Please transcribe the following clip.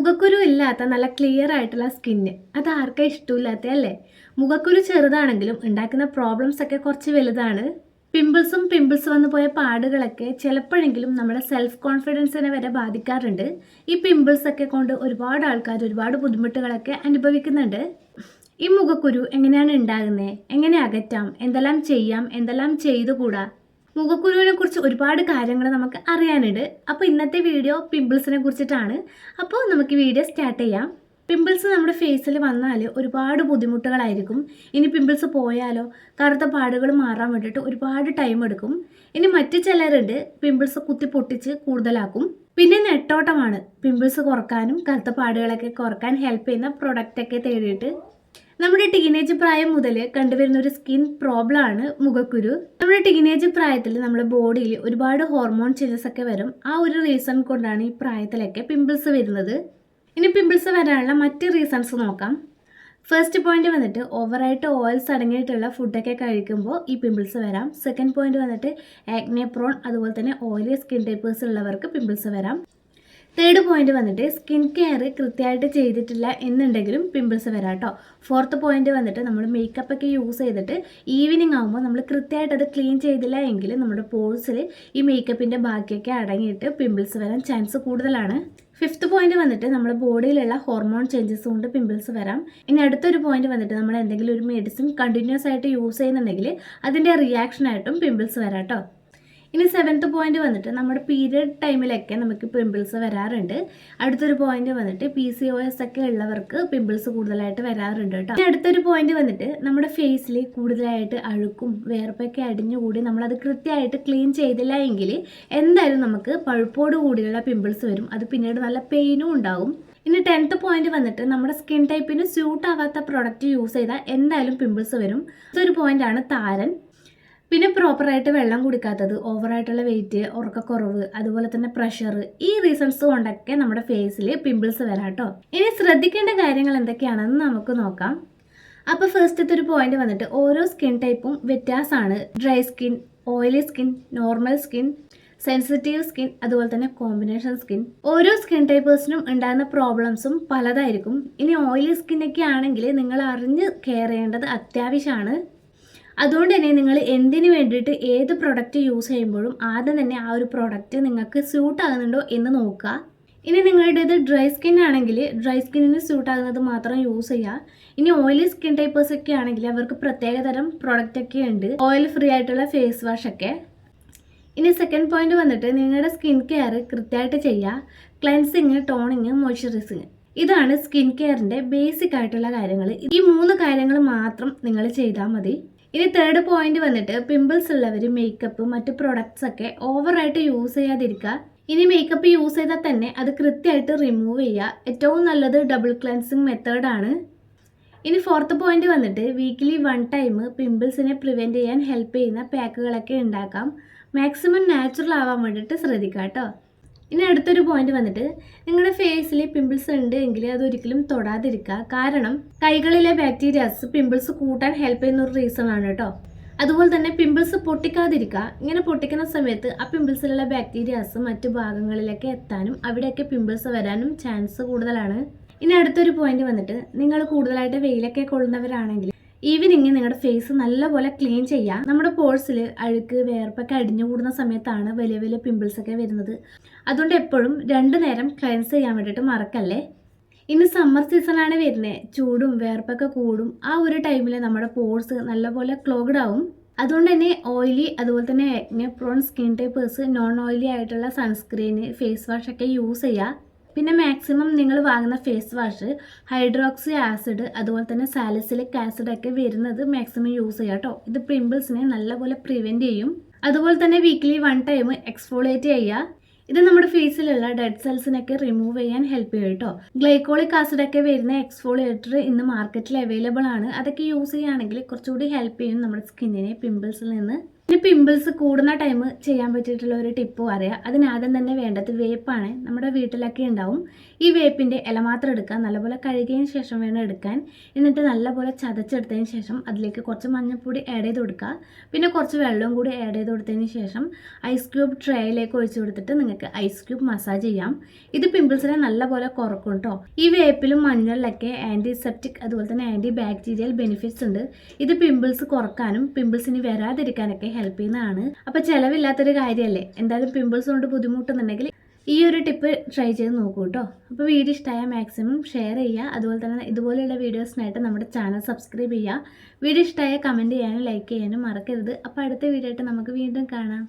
മുഖക്കുരു ഇല്ലാത്ത നല്ല ക്ലിയർ ആയിട്ടുള്ള സ്കിന്ന് അത് ആർക്കാ ഇഷ്ടമില്ലാത്ത അല്ലേ? മുഖക്കുരു ചെറുതാണെങ്കിലും ഉണ്ടാക്കുന്ന പ്രോബ്ലംസ് ഒക്കെ കുറച്ച് വലുതാണ്. പിമ്പിൾസും പിമ്പിൾസ് വന്നു പോയ പാടുകളൊക്കെ ചിലപ്പോഴെങ്കിലും നമ്മുടെ സെൽഫ് കോൺഫിഡൻസിനെ വരെ ബാധിക്കാറുണ്ട്. ഈ പിമ്പിൾസ് ഒക്കെ കൊണ്ട് ഒരുപാട് ആൾക്കാർ ഒരുപാട് ബുദ്ധിമുട്ടുകളൊക്കെ അനുഭവിക്കുന്നുണ്ട്. ഈ മുഖക്കുരു എങ്ങനെയാണ് ഉണ്ടാകുന്നത് എങ്ങനെ അകറ്റാം? എന്തെല്ലാം ചെയ്യാം? എന്തെല്ലാം ചെയ്തുകൂടാ? മുഖക്കുരുവിനെ കുറിച്ച് ഒരുപാട് കാര്യങ്ങൾ നമുക്ക് അറിയാനുണ്ട്. അപ്പോൾ ഇന്നത്തെ വീഡിയോ പിമ്പിൾസിനെ കുറിച്ചിട്ടാണ്. അപ്പോൾ നമുക്ക് വീഡിയോ സ്റ്റാർട്ട് ചെയ്യാം. പിമ്പിൾസ് നമ്മുടെ ഫേസിൽ വന്നാൽ ഒരുപാട് ബുദ്ധിമുട്ടുകളായിരിക്കും. ഇനി പിമ്പിൾസ് പോയാലോ കറുത്ത പാടുകൾ മാറാൻ വേണ്ടിയിട്ട് ഒരുപാട് ടൈം എടുക്കും. ഇനി മറ്റ് ചിലരുണ്ട് പിമ്പിൾസ് കുത്തി പൊട്ടിച്ച് കൂടുതലാക്കും. പിന്നെ നെട്ടോട്ടമാണ്. പിമ്പിൾസ് കുറക്കാനും കറുത്ത പാടുകളൊക്കെ കുറയ്ക്കാൻ ഹെൽപ്പ് ചെയ്യുന്ന പ്രൊഡക്റ്റൊക്കെ തേടിയിട്ട് നമ്മുടെ ടീനേജ് പ്രായം മുതൽ കണ്ടുവരുന്ന ഒരു സ്കിൻ പ്രോബ്ലം ആണ് മുഖക്കുരു. നമ്മുടെ ടീനേജ് പ്രായത്തിൽ നമ്മുടെ ബോഡിയിൽ ഒരുപാട് ഹോർമോൺ ചേഞ്ചസ് ഒക്കെ വരും. ആ ഒരു റീസൺ കൊണ്ടാണ് ഈ പ്രായത്തിലൊക്കെ പിമ്പിൾസ് വരുന്നത്. ഇനി പിമ്പിൾസ് വരാനുള്ള മറ്റ് റീസൺസ് നോക്കാം. ഫസ്റ്റ് പോയിന്റ് വന്നിട്ട് ഓവറായിട്ട് ഓയിൽസ് അടങ്ങിയിട്ടുള്ള ഫുഡൊക്കെ കഴിക്കുമ്പോൾ ഈ പിമ്പിൾസ് വരാം. സെക്കൻഡ് പോയിന്റ് വന്നിട്ട് ആക്നെ പ്രോൺ അതുപോലെ തന്നെ ഓയിലി സ്കിൻ ടൈപ്പേഴ്സ് ഉള്ളവർക്ക് പിമ്പിൾസ് വരാം. തേർഡ് പോയിന്റ് വന്നിട്ട് സ്കിൻ കെയർ കൃത്യമായിട്ട് ചെയ്തിട്ടില്ല എന്നുണ്ടെങ്കിലും പിമ്പിൾസ് വരാം കേട്ടോ ഫോർത്ത് പോയിന്റ് വന്നിട്ട് നമ്മൾ മേക്കപ്പ് ഒക്കെ യൂസ് ചെയ്തിട്ട് ഈവനിങ് ആകുമ്പോൾ നമ്മൾ കൃത്യമായിട്ട് അത് ക്ലീൻ ചെയ്തില്ല എങ്കിൽ നമ്മുടെ പോഴ്സിൽ ഈ മേക്കപ്പിന്റെ ബാക്കിയൊക്കെ അടങ്ങിയിട്ട് പിമ്പിൾസ് വരാൻ ചാൻസ് കൂടുതലാണ്. ഫിഫ്ത്ത് പോയിന്റ് വന്നിട്ട് നമ്മുടെ ബോഡിയിലുള്ള ഹോർമോൺ ചേഞ്ചസ് കൊണ്ട് പിമ്പിൾസ് വരാം. ഇനി അടുത്തൊരു പോയിന്റ് വന്നിട്ട് നമ്മൾ എന്തെങ്കിലും ഒരു മെഡിസിൻ കണ്ടിന്യൂസ് ആയിട്ട് യൂസ് ചെയ്യുന്നുണ്ടെങ്കിൽ അതിന്റെ റിയാക്ഷൻ ആയിട്ടും പിമ്പിൾസ് വരാം കേട്ടോ ഇനി സെവൻത്ത് പോയിന്റ് വന്നിട്ട് നമ്മുടെ പീരിയഡ് ടൈമിലൊക്കെ നമുക്ക് പിമ്പിൾസ് വരാറുണ്ട്. അടുത്തൊരു പോയിന്റ് വന്നിട്ട് പി സി ഒ എസ് ഒക്കെ ഉള്ളവർക്ക് പിമ്പിൾസ് കൂടുതലായിട്ട് വരാറുണ്ട് കേട്ടോ. ഇനി അടുത്തൊരു പോയിന്റ് വന്നിട്ട് നമ്മുടെ ഫേസിൽ കൂടുതലായിട്ട് അഴുക്കും വേർപ്പൊക്കെ അടിഞ്ഞുകൂടി നമ്മളത് കൃത്യമായിട്ട് ക്ലീൻ ചെയ്തില്ല എങ്കിൽ എന്തായാലും നമുക്ക് പഴുപ്പോട് കൂടിയുള്ള പിമ്പിൾസ് വരും. അത് പിന്നീട് നല്ല പെയിനും ഉണ്ടാവും. ഇനി ടെൻത്ത് പോയിന്റ് വന്നിട്ട് നമ്മുടെ സ്കിൻ ടൈപ്പിന് സ്യൂട്ട് ആവാത്ത പ്രൊഡക്റ്റ് യൂസ് ചെയ്താൽ എന്തായാലും പിമ്പിൾസ് വരും. ഇതൊരു പോയിന്റ് ആണ് താരൻ. പിന്നെ പ്രോപ്പറായിട്ട് വെള്ളം കുടിക്കാത്തത് ഓവറായിട്ടുള്ള വെയിറ്റ് ഉറക്കക്കുറവ് അതുപോലെ തന്നെ പ്രഷർ ഈ റീസൺസ് കൊണ്ടൊക്കെ നമ്മുടെ ഫേസിൽ പിമ്പിൾസ് വരാം കേട്ടോ. ഇനി ശ്രദ്ധിക്കേണ്ട കാര്യങ്ങൾ എന്തൊക്കെയാണെന്ന് നമുക്ക് നോക്കാം. അപ്പോൾ ഫസ്റ്റത്തെ ഒരു പോയിന്റ് വന്നിട്ട് ഓരോ സ്കിൻ ടൈപ്പും വ്യത്യാസമാണ്. Dry skin oily skin normal skin sensitive skin അതുപോലെ തന്നെ കോമ്പിനേഷൻ സ്കിൻ ഓരോ സ്കിൻ ടൈപ്പേഴ്സിനും ഉണ്ടാകുന്ന പ്രോബ്ലംസും പലതായിരിക്കും. ഇനി ഓയിലി സ്കിന്നൊക്കെ ആണെങ്കിൽ നിങ്ങൾ അറിഞ്ഞ് കെയർ ചെയ്യേണ്ടത് അത്യാവശ്യമാണ്. അതുകൊണ്ട് തന്നെ നിങ്ങൾ എന്തിനു വേണ്ടിയിട്ട് ഏത് പ്രൊഡക്റ്റ് യൂസ് ചെയ്യുമ്പോഴും ആദ്യം തന്നെ ആ ഒരു പ്രൊഡക്റ്റ് നിങ്ങൾക്ക് സ്യൂട്ട് ആകുന്നുണ്ടോ എന്ന് നോക്കുക. ഇനി നിങ്ങളുടേത് ഡ്രൈ സ്കിൻ ആണെങ്കിൽ ഡ്രൈ സ്കിന്നിന് സ്യൂട്ട് ആകുന്നത് മാത്രം യൂസ് ചെയ്യുക. ഇനി ഓയിലി സ്കിൻ ടൈപ്പേഴ്സ് ഒക്കെ ആണെങ്കിൽ അവർക്ക് പ്രത്യേകതരം പ്രൊഡക്റ്റ് ഒക്കെ ഉണ്ട്. ഓയിൽ ഫ്രീ ആയിട്ടുള്ള ഫേസ് വാഷ് ഒക്കെ. ഇനി സെക്കൻഡ് പോയിന്റ് വന്നിട്ട് നിങ്ങളുടെ സ്കിൻ കെയർ കൃത്യമായിട്ട് ചെയ്യുക. ക്ലെൻസിങ് ടോണിങ് മോയ്സ്ചറൈസിങ് ഇതാണ് സ്കിൻ കെയറിന്റെ ബേസിക് ആയിട്ടുള്ള കാര്യങ്ങൾ. ഈ മൂന്ന് കാര്യങ്ങൾ മാത്രം നിങ്ങൾ ചെയ്താൽ മതി. ഇനി തേർഡ് പോയിന്റ് വന്നിട്ട് പിമ്പിൾസ് ഉള്ളവർ മേക്കപ്പ് മറ്റു പ്രൊഡക്ട്സ് ഒക്കെ ഓവറായിട്ട് യൂസ് ചെയ്യാതിരിക്കുക. ഇനി മേക്കപ്പ് യൂസ് ചെയ്താൽ തന്നെ അത് കൃത്യമായിട്ട് റിമൂവ് ചെയ്യുക. ഏറ്റവും നല്ലത് ഡബിൾ ക്ലൻസിങ് മെത്തേഡാണ് ഇനി ഫോർത്ത് പോയിന്റ് വന്നിട്ട് വീക്കിലി വൺ ടൈം പിമ്പിൾസിനെ പ്രിവെന്റ് ചെയ്യാൻ ഹെൽപ്പ് ചെയ്യുന്ന പാക്കുകളൊക്കെ ഉണ്ടാക്കാം. മാക്സിമം നാച്ചുറൽ ആവാൻ വേണ്ടിയിട്ട് ശ്രദ്ധിക്കാം കേട്ടോ ഇനി അടുത്തൊരു പോയിന്റ് വന്നിട്ട് നിങ്ങളുടെ ഫേസിൽ പിമ്പിൾസ് ഉണ്ട് എങ്കിൽ അതൊരിക്കലും തൊടാതിരിക്കുക. കാരണം കൈകളിലെ ബാക്ടീരിയാസ് പിമ്പിൾസ് കൂട്ടാൻ ഹെൽപ്പ് ചെയ്യുന്ന ഒരു റീസൺ ആണ് കേട്ടോ. അതുപോലെ തന്നെ പിമ്പിൾസ് പൊട്ടിക്കാതിരിക്കുക. ഇങ്ങനെ പൊട്ടിക്കുന്ന സമയത്ത് ആ പിമ്പിൾസിലുള്ള ബാക്ടീരിയാസ് മറ്റു ഭാഗങ്ങളിലൊക്കെ എത്താനും അവിടെയൊക്കെ പിമ്പിൾസ് വരാനും ചാൻസ് കൂടുതലാണ്. ഇനി അടുത്തൊരു പോയിന്റ് വന്നിട്ട് നിങ്ങൾ കൂടുതലായിട്ട് വെയിലൊക്കെ കൊള്ളുന്നവരാണെങ്കിൽ ഈവനിങ് നിങ്ങളുടെ ഫേസ് നല്ലപോലെ ക്ലീൻ ചെയ്യാം. നമ്മുടെ പോഴ്സിൽ അഴുക്ക് വേർപ്പൊക്കെ അടിഞ്ഞു കൂടുന്ന സമയത്താണ് വലിയ വലിയ പിമ്പിൾസ് ഒക്കെ വരുന്നത്. അതുകൊണ്ട് എപ്പോഴും രണ്ടു നേരം ക്ലൻസ് ചെയ്യാൻ വേണ്ടിയിട്ട് മറക്കല്ലേ? ഇനി സമ്മർ സീസണാണ് വരുന്നത് ചൂടും വേർപ്പൊക്കെ കൂടും. ആ ഒരു ടൈമിൽ നമ്മുടെ പോഴ്സ് നല്ലപോലെ ക്ലോഗ്ഡ് ആവും. അതുകൊണ്ട് തന്നെ ഓയിലി അതുപോലെ തന്നെ prone skin typers non oily ആയിട്ടുള്ള സൺസ്ക്രീന് ഫേസ് വാഷ് ഒക്കെ യൂസ് ചെയ്യുക പിന്നെ മാക്സിമം നിങ്ങൾ വാങ്ങുന്ന ഫേസ് വാഷ് ഹൈഡ്രോക്സി ആസിഡ് അതുപോലെ തന്നെ സാലിസിലിക് ആസിഡ് ഒക്കെ വരുന്നത് മാക്സിമം യൂസ് ചെയ്യുക കേട്ടോ. ഇത് പിമ്പിൾസിനെ നല്ലപോലെ പ്രിവെന്റ് ചെയ്യും. അതുപോലെ തന്നെ വീക്ക്ലി വൺ ടൈം എക്സ്ഫോളിയേറ്റ് ചെയ്യുക. ഇത് നമ്മുടെ ഫേസിലുള്ള ഡെഡ് സെൽസിനൊക്കെ റിമൂവ് ചെയ്യാൻ ഹെൽപ്പ് ചെയ്യും കേട്ടോ. ഗ്ലൈക്കോളിക് ആസിഡ് ഒക്കെ വരുന്ന എക്സ്ഫോളിയേറ്റർ ഇന്ന് മാർക്കറ്റിൽ അവൈലബിൾ ആണ്. അതൊക്കെ യൂസ് ചെയ്യുകയാണെങ്കിൽ കുറച്ചുകൂടി ഹെൽപ്പ് ചെയ്യും നമ്മുടെ സ്കിന്നിനെ പിമ്പിൾസിൽ നിന്ന്. ഇനി പിമ്പിൾസ് കൂടുന്ന ടൈം ചെയ്യാൻ പറ്റിയിട്ടുള്ള ഒരു ടിപ്പ് പറയാം. അതിനാദ്യം തന്നെ വേണ്ടത് വേപ്പാണ്. നമ്മുടെ വീട്ടിലൊക്കെ ഉണ്ടാവും. ഈ വേപ്പിന്റെ ഇല മാത്രം എടുക്കുക നല്ലപോലെ കഴുകിയതിന് ശേഷം വേണം എടുക്കാൻ. എന്നിട്ട് നല്ലപോലെ ചതച്ചെടുത്തതിന് ശേഷം അതിലേക്ക് കുറച്ച് മഞ്ഞൾപ്പൊടി ആഡ് ചെയ്ത് കൊടുക്കുക. പിന്നെ കുറച്ച് വെള്ളവും കൂടി ആഡ് ചെയ്ത് കൊടുത്തതിന് ശേഷം ഐസ് ക്യൂബ് ട്രേയിലേക്ക് ഒഴിച്ചു കൊടുത്തിട്ട് നിങ്ങൾക്ക് ഐസ് ക്യൂബ് മസാജ് ചെയ്യാം. ഇത് പിമ്പിൾസിനെ നല്ലപോലെ കുറക്കും കേട്ടോ ഈ വേപ്പിലും മഞ്ഞളിലൊക്കെ ആന്റിസെപ്റ്റിക് അതുപോലെ തന്നെ ആന്റി ബാക്ടീരിയൽ ബെനിഫിറ്റ്സ് ഉണ്ട്. ഇത് പിമ്പിൾസ് കുറക്കാനും പിമ്പിൾസിന് വരാതിരിക്കാനൊക്കെ ഹെൽപ്പ് ചെയ്യുന്നതാണ്. അപ്പോൾ ചിലവില്ലാത്തൊരു കാര്യമല്ലേ എന്തായാലും പിമ്പിൾസ് കൊണ്ട് ബുദ്ധിമുട്ടുന്നുണ്ടെങ്കിൽ ഈ ഒരു ടിപ്പ് ട്രൈ ചെയ്ത് നോക്കൂ കേട്ടോ അപ്പോൾ വീഡിയോ ഇഷ്ടമായ മാക്സിമം ഷെയർ ചെയ്യുക. അതുപോലെ തന്നെ ഇതുപോലെയുള്ള വീഡിയോസിനായിട്ട് നമ്മുടെ ചാനൽ സബ്സ്ക്രൈബ് ചെയ്യുക. വീഡിയോ ഇഷ്ടമായ കമന്റ് ചെയ്യാനും ലൈക്ക് ചെയ്യാനും മറക്കരുത്. അപ്പോൾ അടുത്ത വീഡിയോ ആയിട്ട് നമുക്ക് വീണ്ടും കാണാം.